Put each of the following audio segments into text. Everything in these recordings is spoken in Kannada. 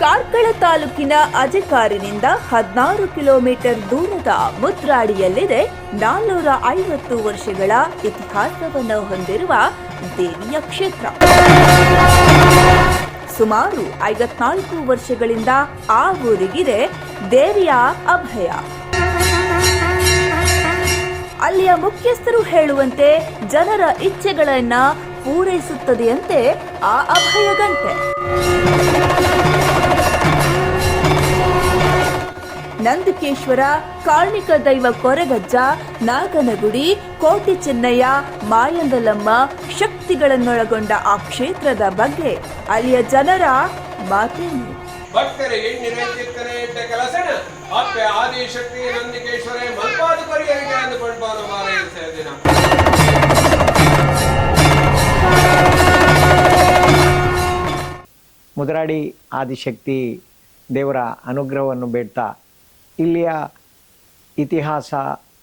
ಕಾರ್ಕಳ ತಾಲೂಕಿನ ಅಜಕಾರಿನಿಂದ ಹದಿನಾರು ಕಿಲೋಮೀಟರ್ ದೂರದ ಮುದ್ರಾಡಿಯಲ್ಲಿದೆ ನಾನ್ನೂರ ಐವತ್ತು ವರ್ಷಗಳ ಇತಿಹಾಸವನ್ನು ಹೊಂದಿರುವ ದೇವಿಯ ಕ್ಷೇತ್ರ. ಸುಮಾರು ಐವತ್ನಾಲ್ಕು ವರ್ಷಗಳಿಂದ ಆ ಊರಿಗಿದೆ ದೇವಿಯ ಅಭಯ. ಅಲ್ಲಿಯ ಮುಖ್ಯಸ್ಥರು ಹೇಳುವಂತೆ ಜನರ ಇಚ್ಛೆಗಳನ್ನ ಪೂರೈಸುತ್ತದೆಯಂತೆ ಆ ಅಭಯ ಗಂಟೆ. ನಂದಿಕೇಶ್ವರ ಕಾರ್ಣಿಕ ದೈವ ಕೊರಗಜ್ಜ ನಾಗನಗುಡಿ ಕೋಟಿ ಚೆನ್ನಯ್ಯ ಮಾಯಂದಲಮ್ಮ ಶಕ್ತಿಗಳನ್ನೊಳಗೊಂಡ ಆ ಕ್ಷೇತ್ರದ ಬಗ್ಗೆ ಅಲ್ಲಿಯ ಜನರ ಮಾತೇನು? ಭಕ್ತರಿಗೆ ನಿರಂತಿರ್ತನೆ ಇಟ್ಟ ಕೆಲಸನ ಅಪ್ಪೆ ಆದಿಶಕ್ತಿ ನಂದಿಕೇಶ್ವರ ಮಲ್ಪಾದು ಪರಿಹರಿಕೆ ಅಂದುಕೊಂಡು ಬಾನು ಮಾರೈಸ ದಿನ. ಮುದರಾಡಿ ಆದಿಶಕ್ತಿ ದೇವರ ಅನುಗ್ರಹವನ್ನು ಬೇಡ್ತಾ ಇಲ್ಲಿಯ ಇತಿಹಾಸ,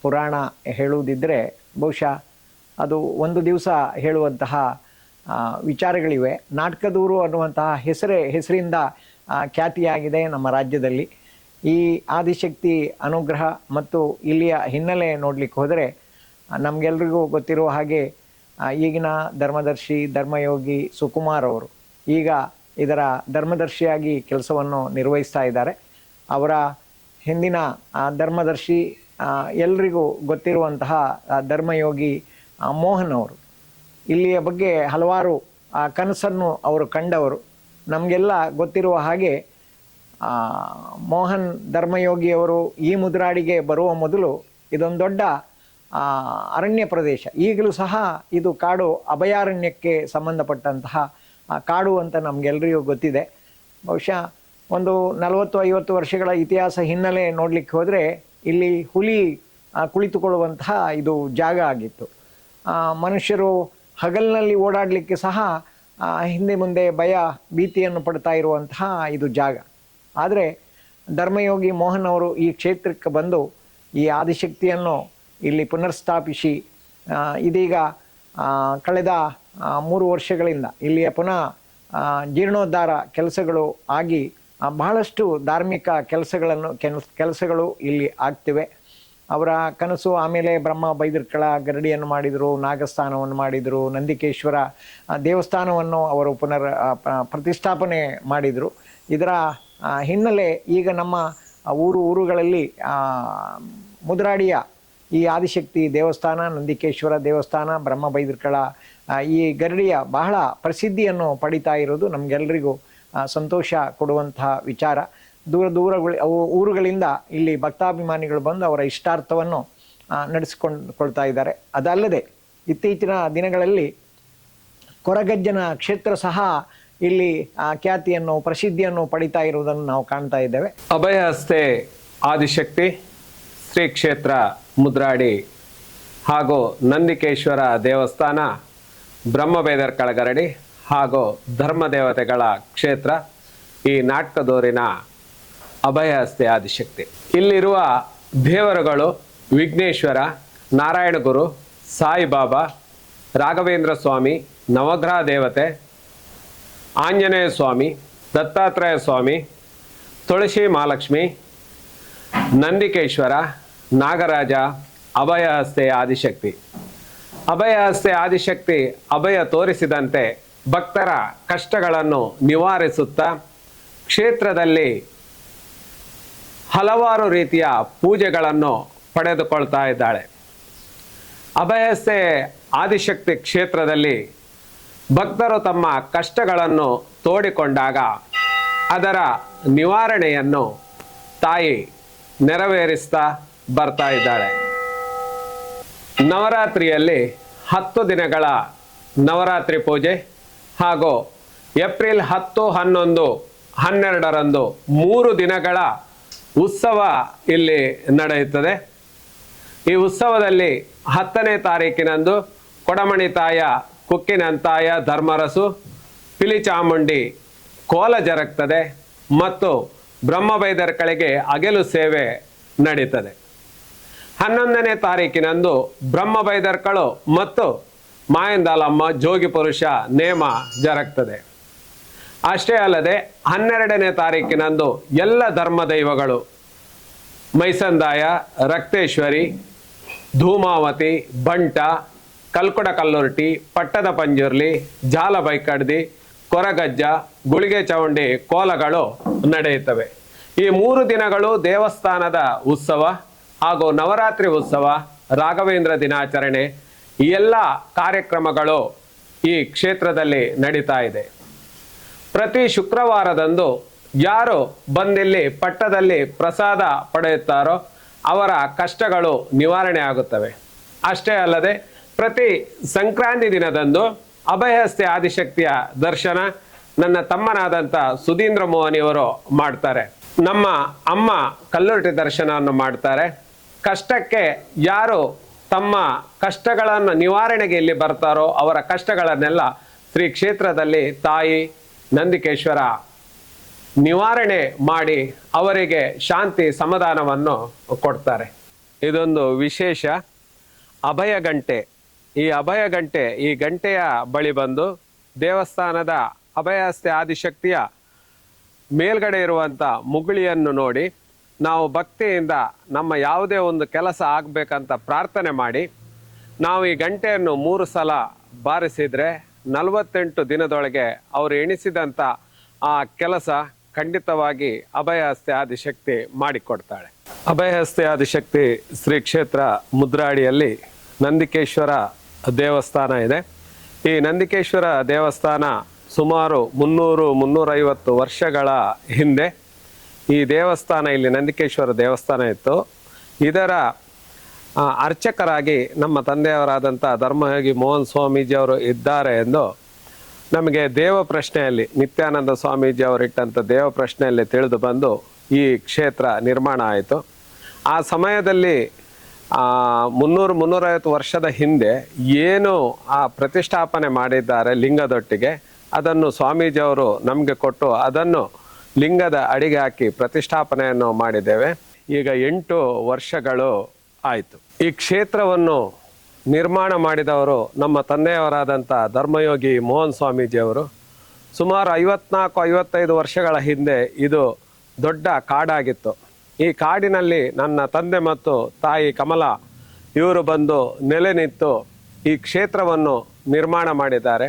ಪುರಾಣ ಹೇಳುವುದಿದ್ದರೆ ಬಹುಶಃ ಅದು ಒಂದು ದಿವಸ ಹೇಳುವಂತಹ ವಿಚಾರಗಳಿವೆ. ನಾಟಕದೂರು ಅನ್ನುವಂತಹ ಹೆಸರೇ, ಹೆಸರಿಂದ ಖ್ಯಾತಿಯಾಗಿದೆ ನಮ್ಮ ರಾಜ್ಯದಲ್ಲಿ. ಈ ಆದಿಶಕ್ತಿ ಅನುಗ್ರಹ ಮತ್ತು ಇಲ್ಲಿಯ ಹಿನ್ನೆಲೆ ನೋಡಲಿಕ್ಕೆ ಹೋದರೆ, ನಮಗೆಲ್ರಿಗೂ ಗೊತ್ತಿರುವ ಹಾಗೆ ಈಗಿನ ಧರ್ಮದರ್ಶಿ, ಧರ್ಮಯೋಗಿ ಸುಕುಮಾರ್ ಅವರು ಈಗ ಇದರ ಧರ್ಮದರ್ಶಿಯಾಗಿ ಕೆಲಸವನ್ನು ನಿರ್ವಹಿಸ್ತಾ ಇದ್ದಾರೆ. ಅವರ ಹಿಂದಿನ ಧರ್ಮದರ್ಶಿ ಎಲ್ರಿಗೂ ಗೊತ್ತಿರುವಂತಹ ಧರ್ಮಯೋಗಿ ಮೋಹನ್ ಅವರು. ಇಲ್ಲಿಯ ಬಗ್ಗೆ ಹಲವಾರು ಕನಸನ್ನು ಅವರು ಕಂಡವರು. ನಮಗೆಲ್ಲ ಗೊತ್ತಿರುವ ಹಾಗೆ ಮೋಹನ್ ಧರ್ಮಯೋಗಿಯವರು ಈ ಮುದ್ರಾಡಿಗೆ ಬರುವ ಮೊದಲು ಇದೊಂದು ದೊಡ್ಡ ಅರಣ್ಯ ಪ್ರದೇಶ. ಈಗಲೂ ಸಹ ಇದು ಕಾಡು ಅಭಯಾರಣ್ಯಕ್ಕೆ ಸಂಬಂಧಪಟ್ಟಂತಹ ಕಾಡು ಅಂತ ನಮಗೆಲ್ಲರಿಗೂ ಗೊತ್ತಿದೆ. ಬಹುಶಃ ಒಂದು ನಲವತ್ತು ಐವತ್ತು ವರ್ಷಗಳ ಇತಿಹಾಸ ಹಿನ್ನೆಲೆ ನೋಡಲಿಕ್ಕೆ ಹೋದರೆ ಇಲ್ಲಿ ಹುಲಿ ಕುಳಿತುಕೊಳ್ಳುವಂತಹ ಇದು ಜಾಗ ಆಗಿತ್ತು. ಮನುಷ್ಯರು ಹಗಲಿನಲ್ಲಿ ಓಡಾಡಲಿಕ್ಕೆ ಸಹ ಹಿಂದೆ ಮುಂದೆ ಭಯ, ಭೀತಿಯನ್ನು ಪಡ್ತಾ ಇರುವಂತಹ ಇದು ಜಾಗ. ಆದರೆ ಧರ್ಮಯೋಗಿ ಮೋಹನ್ ಅವರು ಈ ಕ್ಷೇತ್ರಕ್ಕೆ ಬಂದು ಈ ಆದಿಶಕ್ತಿಯನ್ನು ಇಲ್ಲಿ ಪುನರ್ಸ್ಥಾಪಿಸಿ ಇದೀಗ ಕಳೆದ ಮೂರು ವರ್ಷಗಳಿಂದ ಇಲ್ಲಿಯ ಪುನಃ ಜೀರ್ಣೋದ್ಧಾರ ಕೆಲಸಗಳು ಆಗಿ ಬಹಳಷ್ಟು ಧಾರ್ಮಿಕ ಕೆಲಸಗಳನ್ನು ಕೆಲ್ಸ ಕೆಲಸಗಳು ಇಲ್ಲಿ ಆಗ್ತಿವೆ. ಅವರ ಕನಸು ಆಮೇಲೆ ಬ್ರಹ್ಮ ಬೈದರ್ಕಳ ಗರಡಿಯನ್ನು ಮಾಡಿದರು, ನಾಗಸ್ಥಾನವನ್ನು ಮಾಡಿದರು, ನಂದಿಕೇಶ್ವರ ದೇವಸ್ಥಾನವನ್ನು ಅವರು ಪುನರ್ ಪ್ರತಿಷ್ಠಾಪನೆ ಮಾಡಿದರು. ಇದರ ಹಿನ್ನೆಲೆ ಈಗ ನಮ್ಮ ಊರು, ಊರುಗಳಲ್ಲಿ ಮುದ್ರಾಡಿಯ ಈ ಆದಿಶಕ್ತಿ ದೇವಸ್ಥಾನ, ನಂದಿಕೇಶ್ವರ ದೇವಸ್ಥಾನ, ಬ್ರಹ್ಮ ಬೈದರ್ಕಳ ಈ ಗರಡಿಯ ಬಹಳ ಪ್ರಸಿದ್ಧಿಯನ್ನು ಪಡಿತಾ ಇರೋದು ನಮಗೆಲ್ಲರಿಗೂ ಸಂತೋಷ ಕೊಡುವಂತಹ ವಿಚಾರ. ದೂರ ದೂರಗಳು, ಅವು ಊರುಗಳಿಂದ ಇಲ್ಲಿ ಭಕ್ತಾಭಿಮಾನಿಗಳು ಬಂದು ಅವರ ಇಷ್ಟಾರ್ಥವನ್ನು ನಡೆಸಿಕೊಂಡುಕೊಳ್ತಾ ನಡೆಸಿಕೊಂಡು ಕೊಳ್ತಾ ಇದ್ದಾರೆ. ಅದಲ್ಲದೆ ಇತ್ತೀಚಿನ ದಿನಗಳಲ್ಲಿ ಕೊರಗಜ್ಜನ ಕ್ಷೇತ್ರ ಸಹ ಇಲ್ಲಿ ಖ್ಯಾತಿಯನ್ನು, ಪ್ರಸಿದ್ಧಿಯನ್ನು ಪಡಿತಾ ಇರುವುದನ್ನು ನಾವು ಕಾಣ್ತಾ ಇದ್ದೇವೆ. ಅಭಯ ಹಸ್ತೆ, ಆದಿಶಕ್ತಿ, ಶ್ರೀ ಕ್ಷೇತ್ರ, ಮುದ್ರಾಡಿ ಹಾಗೂ ನಂದಿಕೇಶ್ವರ ದೇವಸ್ಥಾನ ಬ್ರಹ್ಮಬೇದರ್ ಕಳಗರಡಿ ಹಾಗೂ ಧರ್ಮ ದೇವತೆಗಳ ಕ್ಷೇತ್ರ ಈ ನಾಟಕದೋರಿನ ಅಭಯಹಸ್ತೆ ಆದಿಶಕ್ತಿ. ಇಲ್ಲಿರುವ ದೇವರುಗಳು ವಿಘ್ನೇಶ್ವರ, ನಾರಾಯಣಗುರು, ಸಾಯಿಬಾಬಾ, ರಾಘವೇಂದ್ರ ಸ್ವಾಮಿ, ನವಗ್ರಹ ದೇವತೆ, ಆಂಜನೇಯ ಸ್ವಾಮಿ, ದತ್ತಾತ್ರೇಯ ಸ್ವಾಮಿ, ತುಳಸಿ ಮಹಾಲಕ್ಷ್ಮಿ, ನಂದಿಕೇಶ್ವರ, ನಾಗರಾಜ ಅಭಯ ಹಸ್ತೆ ಆದಿಶಕ್ತಿ. ಅಭಯ ಹಸ್ತೆ ಆದಿಶಕ್ತಿ ಅಭಯ ತೋರಿಸಿದಂತೆ ಭಕ್ತರ ಕಷ್ಟಗಳನ್ನು ನಿವಾರಿಸುತ್ತಾ ಕ್ಷೇತ್ರದಲ್ಲಿ ಹಲವಾರು ರೀತಿಯ ಪೂಜೆಗಳನ್ನು ಪಡೆದುಕೊಳ್ತಾ ಇದ್ದಾಳೆ. ಅಭಯಸ್ಥೆ ಆದಿಶಕ್ತಿ ಕ್ಷೇತ್ರದಲ್ಲಿ ಭಕ್ತರು ತಮ್ಮ ಕಷ್ಟಗಳನ್ನು ತೋಡಿಕೊಂಡಾಗ ಅದರ ನಿವಾರಣೆಯನ್ನು ತಾಯಿ ನೆರವೇರಿಸ್ತಾ ಬರ್ತಾ ಇದ್ದಾಳೆ. ನವರಾತ್ರಿಯಲ್ಲಿ ಹತ್ತು ದಿನಗಳ ನವರಾತ್ರಿ ಪೂಜೆ ಹಾಗೂ ಏಪ್ರಿಲ್ ಹತ್ತು ಹನ್ನೊಂದು, ಹನ್ನೆರಡರಂದು ಮೂರು ದಿನಗಳ ಉತ್ಸವ ಇಲ್ಲಿ ನಡೆಯುತ್ತದೆ. ಈ ಉತ್ಸವದಲ್ಲಿ ಹತ್ತನೇ ತಾರೀಕಿನಂದು ಕೊಡಮಣಿ ತಾಯ ಕುಕ್ಕಿನಂತಾಯ ಧರ್ಮರಸು, ಪಿಲಿಚಾಮುಂಡಿ ಕೋಲ ಜರಗ್ತದೆ ಮತ್ತು ಬ್ರಹ್ಮಬೈದರ್ಕಳಿಗೆ ಅಗೆಲು ಸೇವೆ ನಡೀತದೆ. ಹನ್ನೊಂದನೇ ತಾರೀಕಿನಂದು ಬ್ರಹ್ಮಬೈದರ್ಕಳು ಮತ್ತು ಮಾಯಂದಾಲಮ್ಮ ಜೋಗಿ ಪುರುಷ ನೇಮ ಜರಗ್ತದೆ. ಅಷ್ಟೇ ಅಲ್ಲದೆ ಹನ್ನೆರಡನೇ ತಾರೀಕಿನಂದು ಎಲ್ಲ ಧರ್ಮ ದೈವಗಳು ಮೈಸಂದಾಯ, ರಕ್ತೇಶ್ವರಿ, ಧೂಮಾವತಿ, ಬಂಟ, ಕಲ್ಕುಡ ಕಲ್ಲುರ್ಟಿ, ಪಟ್ಟದ ಪಂಜುರ್ಲಿ, ಜಾಲ ಬೈಕಡ್ದಿ, ಕೊರಗಜ್ಜ, ಗುಳಿಗೆ ಚೌಂಡಿ, ಕೋಲಗಳು ನಡೆಯುತ್ತವೆ. ಈ ಮೂರು ದಿನಗಳು ದೇವಸ್ಥಾನದ ಉತ್ಸವ ಹಾಗೂ ನವರಾತ್ರಿ ಉತ್ಸವ, ರಾಘವೇಂದ್ರ ದಿನಾಚರಣೆ ಈ ಎಲ್ಲ ಕಾರ್ಯಕ್ರಮಗಳು ಈ ಕ್ಷೇತ್ರದಲ್ಲಿ ನಡೀತಾ ಇದೆ. ಪ್ರತಿ ಶುಕ್ರವಾರದಂದು ಯಾರು ಬಂದಿಲ್ಲಿ ಪಟ್ಟದಲ್ಲಿ ಪ್ರಸಾದ ಪಡೆಯುತ್ತಾರೋ ಅವರ ಕಷ್ಟಗಳು ನಿವಾರಣೆ ಆಗುತ್ತವೆ. ಅಷ್ಟೇ ಅಲ್ಲದೆ ಪ್ರತಿ ಸಂಕ್ರಾಂತಿ ದಿನದಂದು ಅಭಯಹಸ್ತೆ ಆದಿಶಕ್ತಿಯ ದರ್ಶನ ನನ್ನ ತಮ್ಮನಾದಂಥ ಸುಧೀಂದ್ರ ಮೋಹನಿಯವರು ಮಾಡ್ತಾರೆ. ನಮ್ಮ ಅಮ್ಮ ಕಲ್ಲುರಟಿ ದರ್ಶನವನ್ನು ಮಾಡ್ತಾರೆ. ಕಷ್ಟಕ್ಕೆ ಯಾರು ತಮ್ಮ ಕಷ್ಟಗಳನ್ನು ನಿವಾರಣೆಗೆ ಇಲ್ಲಿ ಬರ್ತಾರೋ ಅವರ ಕಷ್ಟಗಳನ್ನೆಲ್ಲ ಶ್ರೀ ಕ್ಷೇತ್ರದಲ್ಲಿ ತಾಯಿ ನಂದಿಕೇಶ್ವರ ನಿವಾರಣೆ ಮಾಡಿ ಅವರಿಗೆ ಶಾಂತಿ ಸಮಾಧಾನವನ್ನು ಕೊಡ್ತಾರೆ. ಇದೊಂದು ವಿಶೇಷ ಅಭಯ ಗಂಟೆ. ಈ ಅಭಯ ಗಂಟೆ ಈ ಗಂಟೆಯ ಬಳಿ ಬಂದು ದೇವಸ್ಥಾನದ ಅಭಯಹಸ್ತಿ ಆದಿಶಕ್ತಿಯ ಮೇಲ್ಗಡೆ ಇರುವಂಥ ಮುಗುಳಿಯನ್ನು ನೋಡಿ ನಾವು ಭಕ್ತಿಯಿಂದ ನಮ್ಮ ಯಾವುದೇ ಒಂದು ಕೆಲಸ ಆಗಬೇಕಂತ ಪ್ರಾರ್ಥನೆ ಮಾಡಿ ನಾವು ಈ ಗಂಟೆಯನ್ನು ಮೂರು ಸಲ ಬಾರಿಸಿದರೆ ನಲವತ್ತೆಂಟು ದಿನದೊಳಗೆ ಅವರು ಎಣಿಸಿದಂಥ ಆ ಕೆಲಸ ಖಂಡಿತವಾಗಿ ಅಭಯಹಸ್ತೆ ಆದಿಶಕ್ತಿ ಮಾಡಿಕೊಡ್ತಾಳೆ. ಅಭಯಹಸ್ತಿ ಆದಿಶಕ್ತಿ ಶ್ರೀ ಕ್ಷೇತ್ರ ಮುದ್ರಾಡಿಯಲ್ಲಿ ನಂದಿಕೇಶ್ವರ ದೇವಸ್ಥಾನ ಇದೆ. ಈ ನಂದಿಕೇಶ್ವರ ದೇವಸ್ಥಾನ ಸುಮಾರು ಮುನ್ನೂರು ಮುನ್ನೂರೈವತ್ತು ವರ್ಷಗಳ ಹಿಂದೆ ಈ ದೇವಸ್ಥಾನ ಇಲ್ಲಿ ನಂದಿಕೇಶ್ವರ ದೇವಸ್ಥಾನ ಇತ್ತು. ಇದರ ಅರ್ಚಕರಾಗಿ ನಮ್ಮ ತಂದೆಯವರಾದಂಥ ಧರ್ಮಯೋಗಿ ಮೋಹನ್ ಸ್ವಾಮೀಜಿಯವರು ಇದ್ದಾರೆ ಎಂದು ನಮಗೆ ದೇವ ಪ್ರಶ್ನೆಯಲ್ಲಿ, ನಿತ್ಯಾನಂದ ಸ್ವಾಮೀಜಿ ಅವರಿಟ್ಟಂಥ ದೇವ ಪ್ರಶ್ನೆಯಲ್ಲಿ ತಿಳಿದು ಬಂದು ಈ ಕ್ಷೇತ್ರ ನಿರ್ಮಾಣ ಆಯಿತು. ಆ ಸಮಯದಲ್ಲಿ ಮುನ್ನೂರು, ಮುನ್ನೂರೈವತ್ತು ವರ್ಷದ ಹಿಂದೆ ಏನು ಆ ಪ್ರತಿಷ್ಠಾಪನೆ ಮಾಡಿದ್ದಾರೆ ಲಿಂಗದೊಟ್ಟಿಗೆ, ಅದನ್ನು ಸ್ವಾಮೀಜಿಯವರು ನಮಗೆ ಕೊಟ್ಟು ಅದನ್ನು ಲಿಂಗದ ಅಡಿಗೆ ಹಾಕಿ ಪ್ರತಿಷ್ಠಾಪನೆಯನ್ನು ಮಾಡಿದ್ದೇವೆ. ಈಗ ಎಂಟು ವರ್ಷಗಳು ಆಯಿತು. ಈ ಕ್ಷೇತ್ರವನ್ನು ನಿರ್ಮಾಣ ಮಾಡಿದವರು ನಮ್ಮ ತಂದೆಯವರಾದಂಥ ಧರ್ಮಯೋಗಿ ಮೋಹನ್ ಸ್ವಾಮೀಜಿಯವರು. ಸುಮಾರು ಐವತ್ನಾಲ್ಕು, ಐವತ್ತೈದು ವರ್ಷಗಳ ಹಿಂದೆ ಇದು ದೊಡ್ಡ ಕಾಡಾಗಿತ್ತು. ಈ ಕಾಡಿನಲ್ಲಿ ನನ್ನ ತಂದೆ ಮತ್ತು ತಾಯಿ ಕಮಲ, ಇವರು ಬಂದು ನೆಲೆ ನಿಂತು ಈ ಕ್ಷೇತ್ರವನ್ನು ನಿರ್ಮಾಣ ಮಾಡಿದ್ದಾರೆ.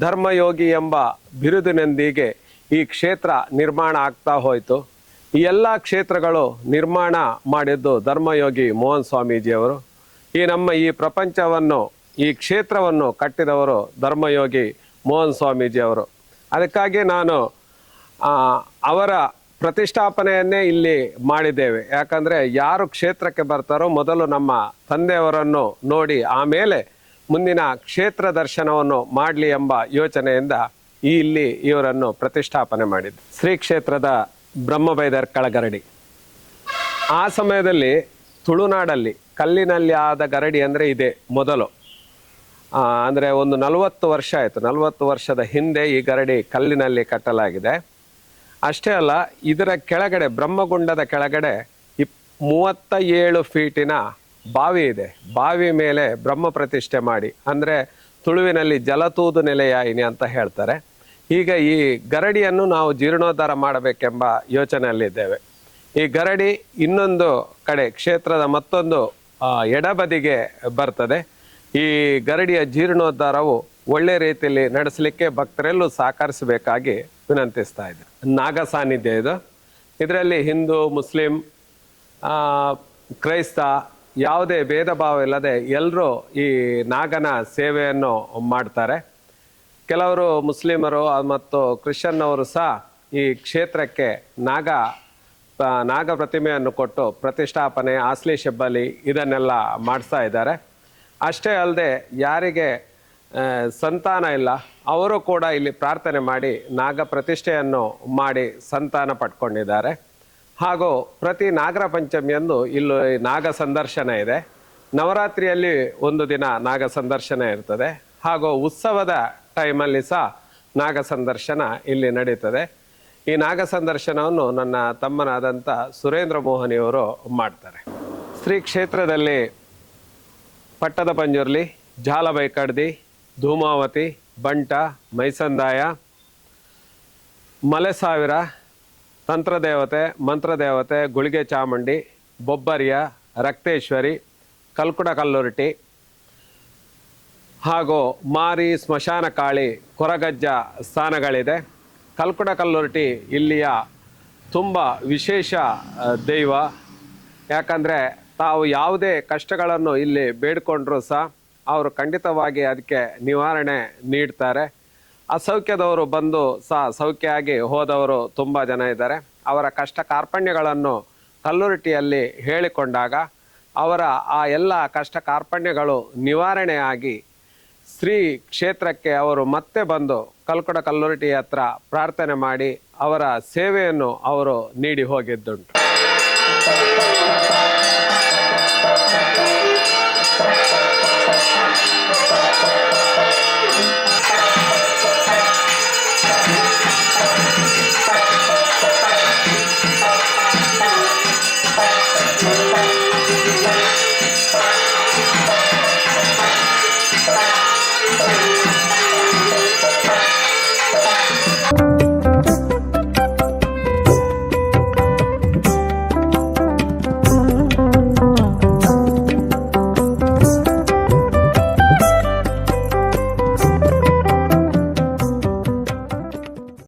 ಧರ್ಮಯೋಗಿ ಎಂಬ ಬಿರುದಿನೊಂದಿಗೆ ಈ ಕ್ಷೇತ್ರ ನಿರ್ಮಾಣ ಆಗ್ತಾ ಹೋಯಿತು. ಈ ಎಲ್ಲ ಕ್ಷೇತ್ರಗಳು ನಿರ್ಮಾಣ ಮಾಡಿದ್ದು ಧರ್ಮಯೋಗಿ ಮೋಹನ್ ಸ್ವಾಮೀಜಿಯವರು. ಈ ನಮ್ಮ ಈ ಪ್ರಪಂಚವನ್ನು, ಈ ಕ್ಷೇತ್ರವನ್ನು ಕಟ್ಟಿದವರು ಧರ್ಮಯೋಗಿ ಮೋಹನ್ ಸ್ವಾಮೀಜಿಯವರು. ಅದಕ್ಕಾಗಿ ನಾನು ಅವರ ಪ್ರತಿಷ್ಠಾಪನೆಯನ್ನೇ ಇಲ್ಲಿ ಮಾಡಿದ್ದೇವೆ. ಯಾಕಂದರೆ ಯಾರು ಕ್ಷೇತ್ರಕ್ಕೆ ಬರ್ತಾರೋ ಮೊದಲು ನಮ್ಮ ತಂದೆಯವರನ್ನು ನೋಡಿ, ಆಮೇಲೆ ಮುಂದಿನ ಕ್ಷೇತ್ರ ದರ್ಶನವನ್ನು ಮಾಡಲಿ ಎಂಬ ಯೋಚನೆಯಿಂದ ಈ ಇಲ್ಲಿ ಇವರನ್ನು ಪ್ರತಿಷ್ಠಾಪನೆ ಮಾಡಿದ್ದು ಶ್ರೀ ಕ್ಷೇತ್ರದ ಬ್ರಹ್ಮಬೈದರ್ ಕಳಗರಡಿ. ಆ ಸಮಯದಲ್ಲಿ ತುಳುನಾಡಲ್ಲಿ, ಕಲ್ಲಿನಲ್ಲಿ ಆದ ಗರಡಿ ಅಂದರೆ ಇದೆ ಮೊದಲು. ಅಂದರೆ ಒಂದು ನಲವತ್ತು ವರ್ಷ ಆಯಿತು. ನಲವತ್ತು ವರ್ಷದ ಹಿಂದೆ ಈ ಗರಡಿ ಕಲ್ಲಿನಲ್ಲಿ ಕಟ್ಟಲಾಗಿದೆ. ಅಷ್ಟೇ ಅಲ್ಲ, ಇದರ ಕೆಳಗಡೆ, ಬ್ರಹ್ಮಗುಂಡದ ಕೆಳಗಡೆ ಇಪ್ ಮೂವತ್ತ ಏಳು ಫೀಟಿನ ಬಾವಿ ಇದೆ. ಬಾವಿ ಮೇಲೆ ಬ್ರಹ್ಮ ಪ್ರತಿಷ್ಠೆ ಮಾಡಿ. ಅಂದರೆ ತುಳುವಿನಲ್ಲಿ ಜಲತೂದು ನೆಲೆಯಾಯಿನಿ ಅಂತ ಹೇಳ್ತಾರೆ. ಈಗ ಈ ಗರಡಿಯನ್ನು ನಾವು ಜೀರ್ಣೋದ್ಧಾರ ಮಾಡಬೇಕೆಂಬ ಯೋಚನೆಯಲ್ಲಿದ್ದೇವೆ. ಈ ಗರಡಿ ಇನ್ನೊಂದು ಕಡೆ ಕ್ಷೇತ್ರದ ಮತ್ತೊಂದು ಎಡಬದಿಗೆ ಬರ್ತದೆ. ಈ ಗರಡಿಯ ಜೀರ್ಣೋದ್ಧಾರವು ಒಳ್ಳೆ ರೀತಿಯಲ್ಲಿ ನಡೆಸಲಿಕ್ಕೆ ಭಕ್ತರೆಲ್ಲೂ ಸಹಕರಿಸಬೇಕಾಗಿ ವಿನಂತಿಸ್ತಾ ಇದೆ. ನಾಗ ಸಾನ್ನಿಧ್ಯ ಇದು. ಇದರಲ್ಲಿ ಹಿಂದೂ, ಮುಸ್ಲಿಂ ಕ್ರೈಸ್ತ ಯಾವುದೇ ಭೇದ ಭಾವ ಇಲ್ಲದೆ ಎಲ್ಲರೂ ಈ ನಾಗನ ಸೇವೆಯನ್ನು ಮಾಡ್ತಾರೆ. ಕೆಲವರು ಮುಸ್ಲಿಮರು ಮತ್ತು ಕ್ರಿಶ್ಚಿಯನ್ನವರು ಸಹ ಈ ಕ್ಷೇತ್ರಕ್ಕೆ ನಾಗ ನಾಗ ಪ್ರತಿಮೆಯನ್ನು ಕೊಟ್ಟು ಪ್ರತಿಷ್ಠಾಪನೆ ಆಸ್ಲಿ ಶೆಬ್ಬಲಿ ಇದನ್ನೆಲ್ಲ ಮಾಡಿಸ್ತಾ ಇದ್ದಾರೆ. ಅಷ್ಟೇ ಅಲ್ಲದೆ ಯಾರಿಗೆ ಸಂತಾನ ಇಲ್ಲ, ಅವರು ಕೂಡ ಇಲ್ಲಿ ಪ್ರಾರ್ಥನೆ ಮಾಡಿ ನಾಗ ಪ್ರತಿಷ್ಠೆಯನ್ನು ಮಾಡಿ ಸಂತಾನ ಪಡ್ಕೊಂಡಿದ್ದಾರೆ. ಹಾಗೂ ಪ್ರತಿ ನಾಗರ ಪಂಚಮಿಯಂದು ಇಲ್ಲಿ ನಾಗ ಸಂದರ್ಶನ ಇದೆ. ನವರಾತ್ರಿಯಲ್ಲಿ ಒಂದು ದಿನ ನಾಗ ಸಂದರ್ಶನ ಇರ್ತದೆ. ಹಾಗೂ ಉತ್ಸವದ ಟೈಮಲ್ಲಿ ಸಹ ನಾಗ ಸಂದರ್ಶನ ಇಲ್ಲಿ ನಡೀತದೆ. ಈ ನಾಗ ಸಂದರ್ಶನವನ್ನು ನನ್ನ ತಮ್ಮನಾದಂಥ ಸುರೇಂದ್ರ ಮೋಹನಿಯವರು ಮಾಡ್ತಾರೆ. ಶ್ರೀ ಕ್ಷೇತ್ರದಲ್ಲಿ ಪಟ್ಟದ ಪಂಜುರ್ಲಿ, ಜಾಲಬೈಕಡ್ದಿ, ಧೂಮಾವತಿ, ಬಂಟ, ಮೈಸಂದಾಯ, ಮಲೆಸಾವಿರ, ತಂತ್ರದೇವತೆ, ಮಂತ್ರದೇವತೆ, ಗುಳಿಗೆ ಚಾಮುಂಡಿ, ಬೊಬ್ಬರಿಯ, ರಕ್ತೇಶ್ವರಿ, ಕಲ್ಕುಡ ಕಲ್ಲುರಟಿ ಹಾಗೂ ಮಾರಿ ಸ್ಮಶಾನ ಕಾಳಿ ಕೊರಗಜ್ಜ ಸ್ಥಾನಗಳಿದೆ. ಕಲ್ಕುಡ ಕಲ್ಲುರಟಿ ಇಲ್ಲಿಯ ತುಂಬ ವಿಶೇಷ ದೈವ. ಯಾಕಂದರೆ ತಾವು ಯಾವುದೇ ಕಷ್ಟಗಳನ್ನು ಇಲ್ಲಿ ಬೇಡಿಕೊಂಡ್ರೂ ಸಹ ಅವರು ಖಂಡಿತವಾಗಿ ಅದಕ್ಕೆ ನಿವಾರಣೆ ನೀಡ್ತಾರೆ. ಅಸೌಖ್ಯದವರು ಬಂದು ಸಹ ಸೌಖ್ಯ ಆಗಿ ಹೋದವರು ತುಂಬ ಜನ ಇದ್ದಾರೆ. ಅವರ ಕಷ್ಟ ಕಾರ್ಪಣ್ಯಗಳನ್ನು ಕಲ್ಲುರಟಿಯಲ್ಲಿ ಹೇಳಿಕೊಂಡಾಗ ಅವರ ಆ ಎಲ್ಲ ಕಷ್ಟ ಕಾರ್ಪಣ್ಯಗಳು ನಿವಾರಣೆಯಾಗಿ ಶ್ರೀ ಕ್ಷೇತ್ರಕ್ಕೆ ಅವರು ಮತ್ತೆ ಬಂದು ಕಲ್ಕಡ ಕಲ್ಲುರಟಿ ಹತ್ರ ಪ್ರಾರ್ಥನೆ ಮಾಡಿ ಅವರ ಸೇವೆಯನ್ನು ಅವರು ನೀಡಿ ಹೋಗಿದ್ದುಂಟು.